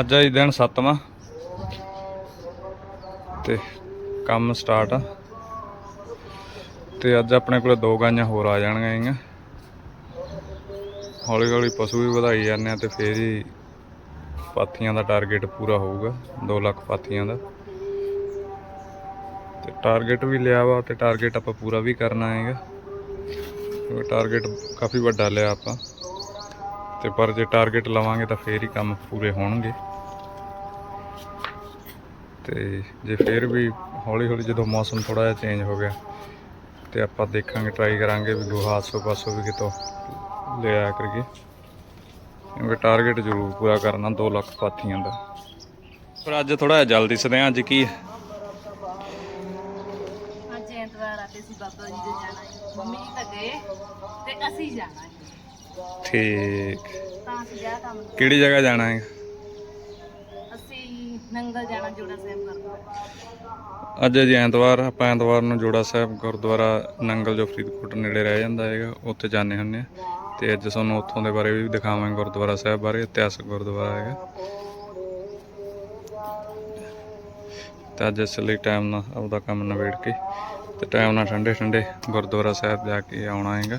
ਅੱਜ ਆਈ ਦਿਨ 7ਵਾਂ ਤੇ ਕੰਮ ਸਟਾਰਟ ਆ। ਤੇ ਅੱਜ ਆਪਣੇ ਕੋਲ ਦੋ ਗਾਈਆਂ ਹੋਰ ਆ ਜਾਣਗੀਆਂ ਹੈਗੀਆਂ। ਹੌਲੀ ਹੌਲੀ ਪਸ਼ੂ ਵੀ ਵਧਾਈ ਜਾਂਦੇ ਆ ਤੇ ਫੇਰ ਹੀ ਪਾਥੀਆਂ ਦਾ ਟਾਰਗੇਟ ਪੂਰਾ ਹੋਊਗਾ 2 ਲੱਖ ਪਾਥੀਆਂ ਦਾ। ਤੇ ਟਾਰਗੇਟ ਵੀ ਲਿਆ ਵਾ ਤੇ ਟਾਰਗੇਟ ਆਪਾਂ ਪੂਰਾ ਵੀ ਕਰਨਾ ਹੈਗਾ। ਟਾਰਗੇਟ ਕਾਫੀ ਵੱਡਾ ਲਿਆ ਆਪਾਂ। ਤੇ ਪਰ ਜੇ ਟਾਰਗੇਟ ਲਵਾਂਗੇ ਤਾਂ ਫੇਰ ਹੀ ਕੰਮ ਪੂਰੇ ਹੋਣਗੇ। ਤੇ ਜੇ ਫੇਰ ਵੀ ਹੌਲੀ ਹੌਲੀ ਜਦੋਂ ਮੌਸਮ ਥੋੜਾ ਜਿਹਾ ਚੇਂਜ ਹੋ ਗਿਆ, ਤੇ ਆਪਾਂ ਦੇਖਾਂਗੇ ਟਰਾਈ ਕਰਾਂਗੇ ਵੀ ਗੋਹਾ ਆਸੋ ਪਾਸੋ ਵੀ ਕਿਤੋਂ ਲੈ ਆਇਆ ਕਰੀਏ। ਕਿਉਂਕਿ ਟਾਰਗੇਟ ਜ਼ਰੂਰ ਪੂਰਾ ਕਰਨਾ 2 ਲੱਖ ਪਾਥੀਆਂ ਦਾ। ਪਰ ਅੱਜ ਥੋੜਾ ਜਿਹਾ ਜਲਦੀ ਸਦੇ ਅੱਜ ਕੀ ਅੱਜ ਐਤਵਾਰ ਆ ਤੇ ਅਸੀਂ ਬਾਬਾ ਜੀ ਦੇ ਜਾਣਾ ਮੰਮੀ ਜੀ ਤਾਂ ਗਏ ਤੇ ਅਸੀਂ ਜਾਣਾ ਠੀਕ। ਤਾਂ ਅਸੀਂ ਜਾ ਕੰਮ ਨੂੰ। ਕਿਹੜੀ ਜਗ੍ਹਾ ਜਾਣਾ ਹੈ? ਅਸੀਂ ਨੰਗਲ ਜਾਣਾ ਜੋੜਾ ਸਾਹਿਬ ਕਰਨਾ ਅੱਜ ਜੀ ਐਤਵਾਰ ਆਪਾਂ ਐਤਵਾਰ ਨੂੰ ਜੋੜਾ ਸਾਹਿਬ ਗੁਰਦੁਆਰਾ ਨੰਗਲ ਜੋ ਫਰੀਦਕੋਟ ਨੇੜੇ ਰਹਿ ਜਾਂਦਾ ਹੈਗਾ ਉੱਥੇ ਜਾਂਦੇ ਹੁੰਦੇ ਆ ਤੇ ਅੱਜ ਤੁਹਾਨੂੰ ਉੱਥੋਂ ਦੇ ਬਾਰੇ ਵੀ ਦਿਖਾਵਾਂਗੇ ਗੁਰਦੁਆਰਾ ਸਾਹਿਬ ਬਾਰੇ ਇਤਿਹਾਸਕ ਗੁਰਦੁਆਰਾ ਹੈਗਾ। ਤੇ ਅੱਜ ਇਸ ਲਈ ਟਾਈਮ ਨਾਲ ਆਪਦਾ ਕੰਮ ਨਿਬੇੜ ਕੇ ਤੇ ਟਾਈਮ ਨਾਲ ਠੰਡੇ ਠੰਡੇ ਗੁਰਦੁਆਰਾ ਸਾਹਿਬ ਜਾ ਕੇ ਆਉਣਾ ਹੈਗਾ।